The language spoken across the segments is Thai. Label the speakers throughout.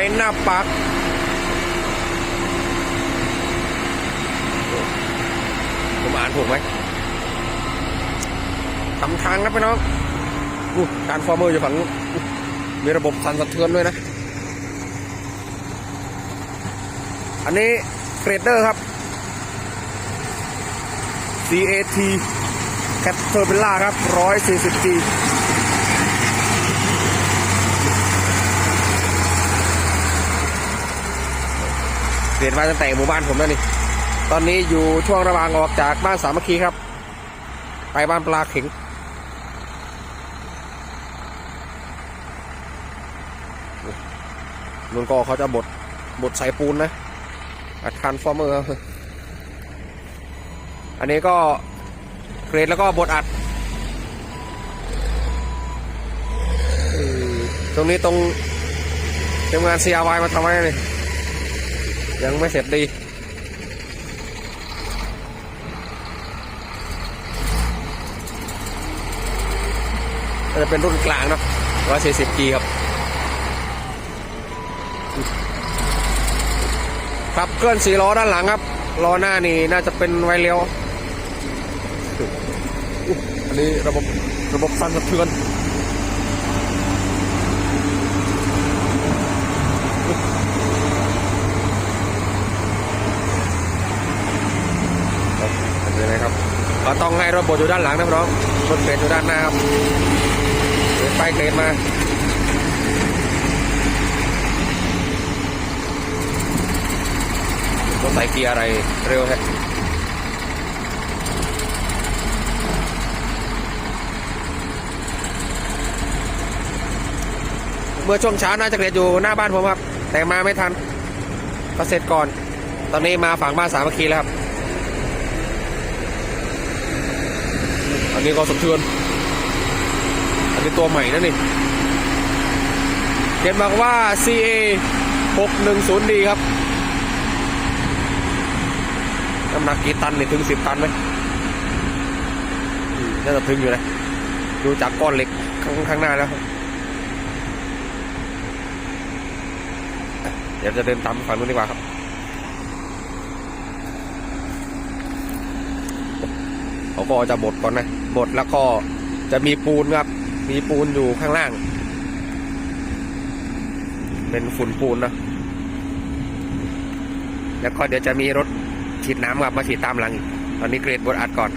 Speaker 1: ดอยหน้าปักผมอ่านถูกไหมทำทางนะพี่น้องอการฟอร์เมอร์อยู่ฝั่งมีระบบสั่นสะเทือนด้วยนะ อันนี้เกรดเดอร์ครับ CAT Caterpillar ครับ 140G เปลี่ยนมาตั้งแต่หมู่บ้านผมแล้วนี่ ตอนนี้อยู่ช่วงระหว่างออกจากบ้านสามัคคีครับ ไปบ้านปลาเข็งนุ่นก็เขาจะบดบดใส่ปูนนะอัดทานฟอร์เมอร์อันนี้ก็เกรดแล้วก็บดอัดตรงนี้ตรงทีมงาน CRY มาทำไว้เลย ยังไม่เสร็จดีก็จะเป็นรุ่นกลางเนาะ140 G ครับครับเคลื่อนสีล้อด้านหลังครับ ล้อหน้านี่น่าจะเป็นไวเลี้ยว อันนี้ระบบระบบสั่นสะเทือน ครับอันะครับก็ต้องให้ระบบอยู่ด้านหลังนะพี่น้องรถเกรดอยู่ด้านหน้าครับเกรดไปเกรดมาต้องใส่เกียร์อะไรเร็วแฮะเมื่อช่วงเช้าน่าจะเกลียดอยู่หน้าบ้านผมครับ แต่มาไม่ทันก็เสร็จก่อน ตอนนี้มาฝั่งบ้านสามัคคีแล้วครับ อันนี้ก็สะเทือน อันนี้ตัวใหม่นะนี่เขียนบอกว่า CA 610D ครับ น้ำหนักกี่ตันเนี่ยถึงสิบตันไหมน่าจะถึงอยู่นะดูจากก้อนเหล็กข้างข้างหน้าแล้วครับเดี๋ยวจะเดินตามฝั่งนู้นดีกว่าครับ เขาก็จะบดก่อนนะบดแล้วก็จะมีปูนครับ มีปูนอยู่ข้างล่าง เป็นฝุ่นปูนนะแล้วก็เดี๋ยวจะมีรถฉีดน้ำครับมาฉีดตามหลังอีกตอนนี้เกรดบดอัดก่อน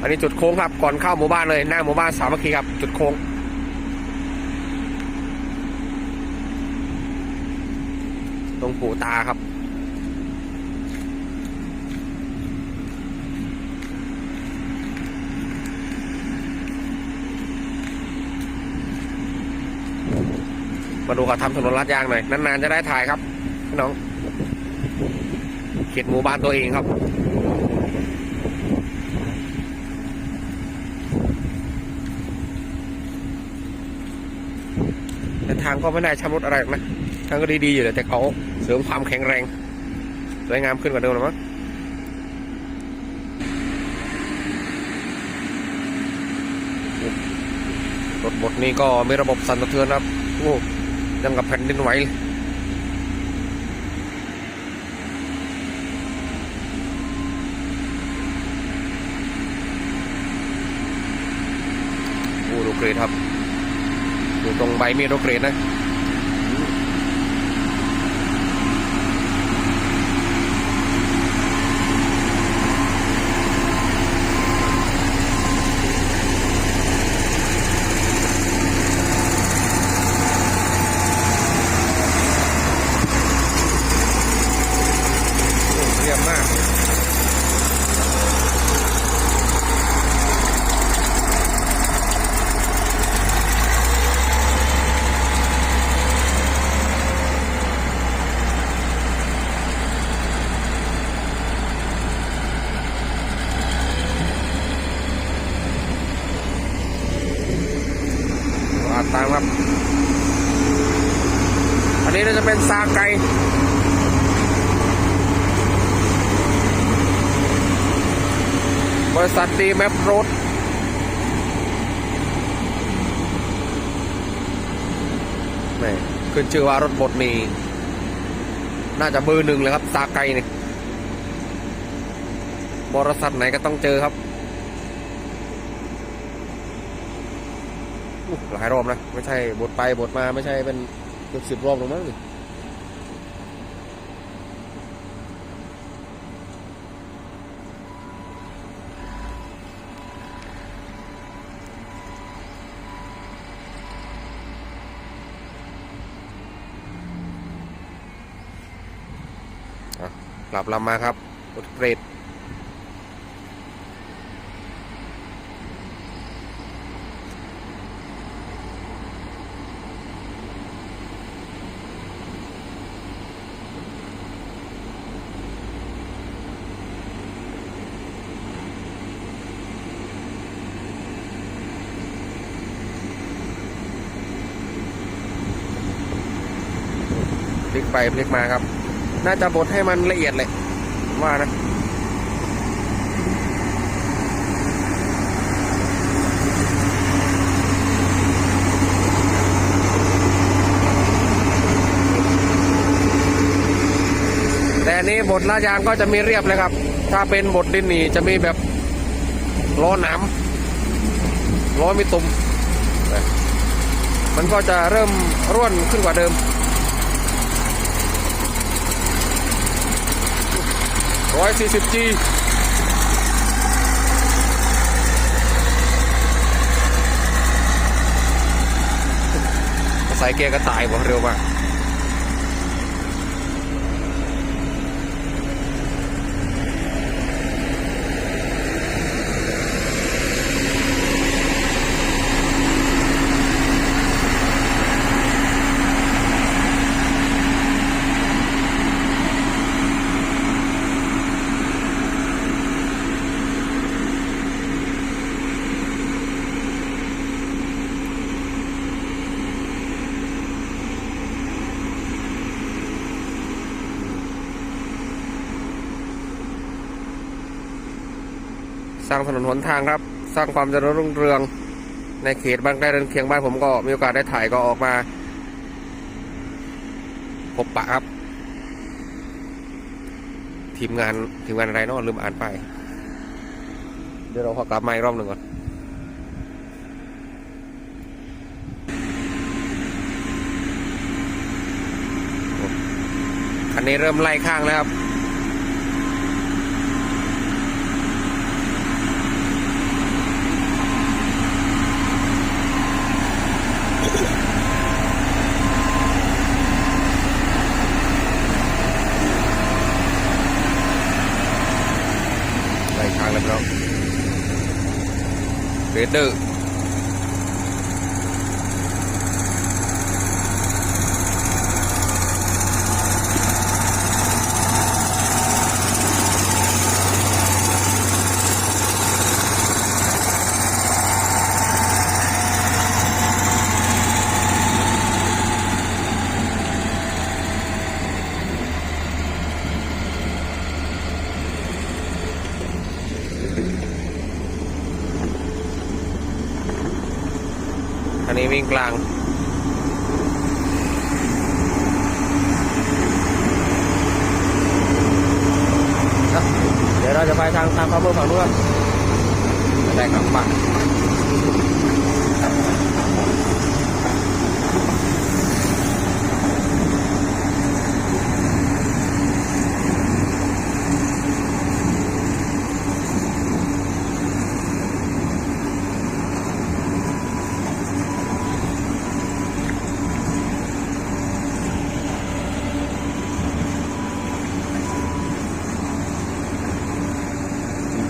Speaker 1: อันนี้จุดโค้งครับ ก่อนเข้าหมู่บ้านเลยหน้าหมู่บ้านสามัคคีครับ จุดโค้งตรงปู่ตาครับ มาดูเขาทำถนนลาดยางหน่อยนานๆจะได้ถ่ายครับพี่น้องเขตหมู่บ้านตัวเองครับแต่ทางก็ไม่ได้ชำรุดอะไรนะทางก็ดีๆอยู่เลยแต่เขาเสริมความแข็งแรงสวยงามขึ้นกว่าเดิมหรือมั้งรถบดนี้ก็มีระบบสั่นสะเทือนครับโอ้ ยังกับแผ่นดินไหวดูเกรดครับ อยู่ตรงใบมีดดูเกรดนะ เรียบมาก อามครับ อันนี้น่าจะเป็นซาไกบริษัทดีแมปโรดม่ขึ้นชื่อว่ารถบดนี่น่าจะเบอร์หนึ่งเลยครับซาไกเนี่ยบริษัทไหนก็ต้องเจอครับ หลายรอบนะ ไม่ใช่บดไปบดมาไม่ใช่เป็นเกือบสิบรอบหรือมั้งนี่อะกลับลำมาครับรถเกรด กไปพลิกมาครับ น่าจะบดให้มันละเอียดเลย ว่านะแต่นนี้บทลาดยางก็จะมีเรียบเลยครับ ถ้าเป็นบทดินนี่จะมีแบบล้อหนามล้อมีตุ่มมันก็จะเริ่มร่วนขึ้นกว่าเดิม 140G สี่สิบจีใส่เกียร์ก็ตายบ่เร็วมาก สร้างถนนหนทางครับ สร้างความเจริญรุ่งเรือง ในเขตบางใกล้เรือนเคียงบ้านผมก็มีโอกาสได้ถ่ายก็ออกมาพบปะครับ ทีมงานทีมงานอะไรเนาะลืมอ่านไป เดี๋ยวเราขอกลับมาอีกรอบหนึ่งก่อนคันนี้เริ่มไล่ข้างแล้วครับ ไล่ข้างแล้วพี่น้องเรเดอร์ อันนี้วิ่งกลางเดี๋ยวเราจะไปทางทางข้าวเบอร์ฝั่งนู้นแด้กลับบ้าน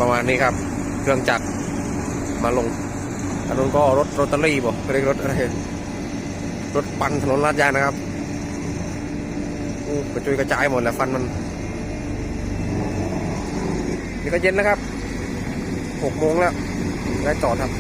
Speaker 1: ประมาณนี้ครับ เครื่องจักรมาลงอันนู้นก็รถโรตารี่บอกเรียกรถอะไรรถปั่นถนนลาดยางนะครับอู้กระจุยกระจายหมดแล้วฟันมันนี่ก็เย็นนะครับหกโมงแล้วได้จอดครับ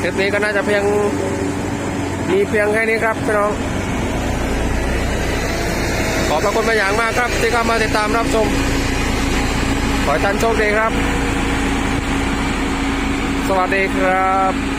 Speaker 1: คลิปนี้ก็น่าจะเพียงมีเพียงแค่นี้ครับพี่น้อง ขอบพระคุณเป็นอย่างมากครับ ที่เข้ามาติดตามรับชม ขอให้ท่านโชคดีครับ สวัสดีครับ